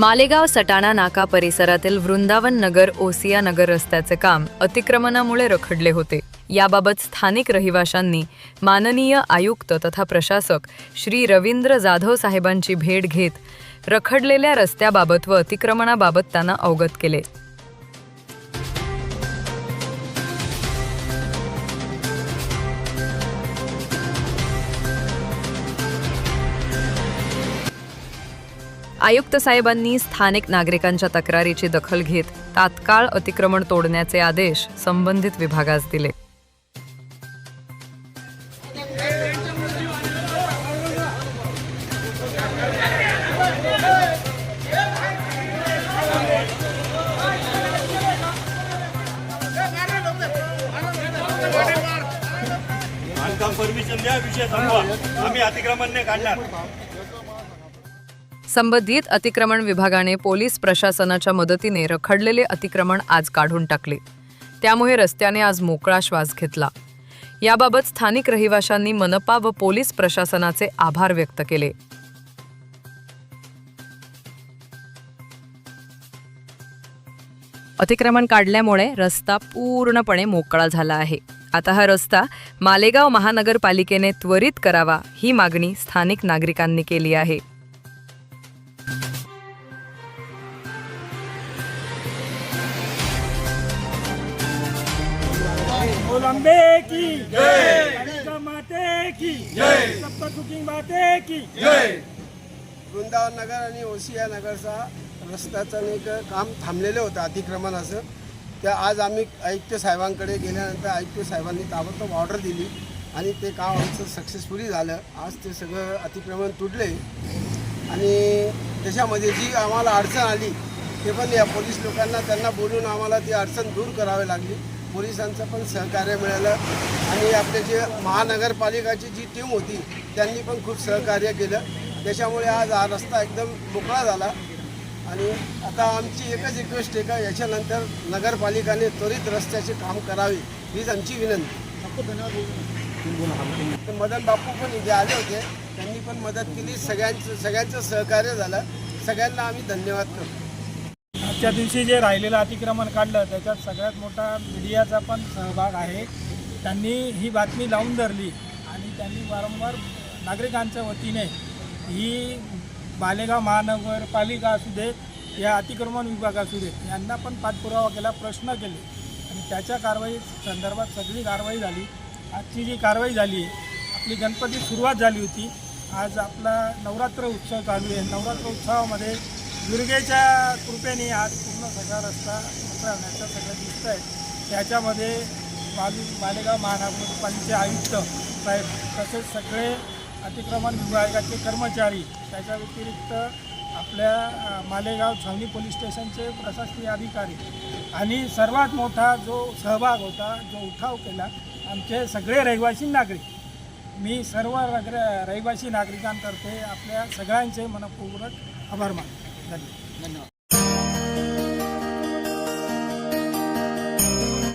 मालेगाव सटाणा नाका परिसरातील वृंदावन नगर ओसिया नगर रस्त्याचे काम अतिक्रमणामुळे रखडले होते. याबाबत स्थानिक रहिवाशांनी माननीय आयुक्त तथा प्रशासक श्री रवींद्र जाधव साहेबांची भेट घेत रखडलेल्या रस्त्याबाबत व अतिक्रमणाबाबत त्यांना अवगत केले. आयुक्त साहेबांनी स्थानिक नागरिकांच्या तक्रारीची दखल घेत तात्काळ अतिक्रमण तोडण्याचे आदेश संबंधित विभागास दिले. परमिशन द्या विषय थांबवा आम्ही अतिक्रमण नाही काढणार. संबंधित अतिक्रमण विभागाने पोलीस प्रशासनाच्या मदतीने रखडलेले अतिक्रमण आज काढून टाकले. त्यामुळे रस्त्याने आज मोकळा श्वास घेतला. याबाबत स्थानिक रहिवाशांनी मनपा व पोलीस प्रशासनाचे आभार व्यक्त केले. अतिक्रमण काढल्यामुळे रस्ता पूर्णपणे मोकळा झाला आहे. आता हा रस्ता मालेगाव महानगरपालिकेने त्वरित करावा ही मागणी स्थानिक नागरिकांनी केली आहे. कोलंबे की। जय। माते की। जय। सबका कुकिंग माते की। वृंदावन नगर आणि ओसिया नगरचा रस्त्याचं नाही का काम थांबलेलं होतं अतिक्रमणाचं त्या आज आम्ही आयुक्त साहेबांकडे गेल्यानंतर आयुक्त साहेबांनी ताबडतोब ऑर्डर दिली आणि ते काम आमचं सक्सेसफुली झालं. आज ते सगळं अतिक्रमण तुटले आणि त्याच्यामध्ये जी आम्हाला अडचण आली ते पण या पोलीस लोकांना त्यांना बोलून आम्हाला ती अडचण दूर करावी लागली. पोलिसांचं पण सहकार्य मिळालं. आणि आपले जे महानगरपालिकाची जी टीम होती त्यांनी पण खूप सहकार्य केलं. त्याच्यामुळे आज हा रस्ता एकदम मोकळा झाला. आणि आता आमची एकच रिक्वेस्ट आहे का याच्यानंतर नगरपालिकाने त्वरित रस्त्याचे काम करावे हीच आमची विनंती. मदन बापू पण इथे आले होते. त्यांनी पण मदत केली. सगळ्यांचं सगळ्यांचं सहकार्य झालं. सगळ्यांना आम्ही धन्यवाद करतो. आजच्या दिवशी जे राहिलेलं अतिक्रमण काढलं त्याच्यात सगळ्यात मोठा मीडियाचा पण सहभाग आहे. त्यांनी ही बातमी लावून धरली आणि त्यांनी वारंवार नागरिकांच्या वतीने ही बालेगाव महानगरपालिका असू दे या अतिक्रमण विभाग असू दे यांना पण पाठपुरावा केला प्रश्न केले. आणि त्याच्या कारवाई संदर्भात सगळी कारवाई झाली. आजची जी कारवाई झाली आहे आपली गणपती सुरुवात झाली होती. आज आपला नवरात्र उत्सव चालू आहे. नवरात्र उत्सवामध्ये दुर्गेच्या कृपेने आज पूर्ण सगळा रस्ता मोकळा होण्याचं सगळं दिसतं आहे त्याच्यामध्ये मालू मालेगाव महानगरपालिकेचे आयुक्त साहेब तसेच सगळे अतिक्रमण विभागाचे कर्मचारी त्याच्या व्यतिरिक्त आपल्या मालेगाव छावणी पोलीस स्टेशनचे प्रशासकीय अधिकारी आणि सर्वात मोठा जो सहभाग होता जो उठाव केला आमचे सगळे रहिवासी नागरिक. मी सर्व नगर रहिवासी नागरिकांतर्फे आपल्या सगळ्यांचे मनपूर्वक आभार मानतो. धन्यवाद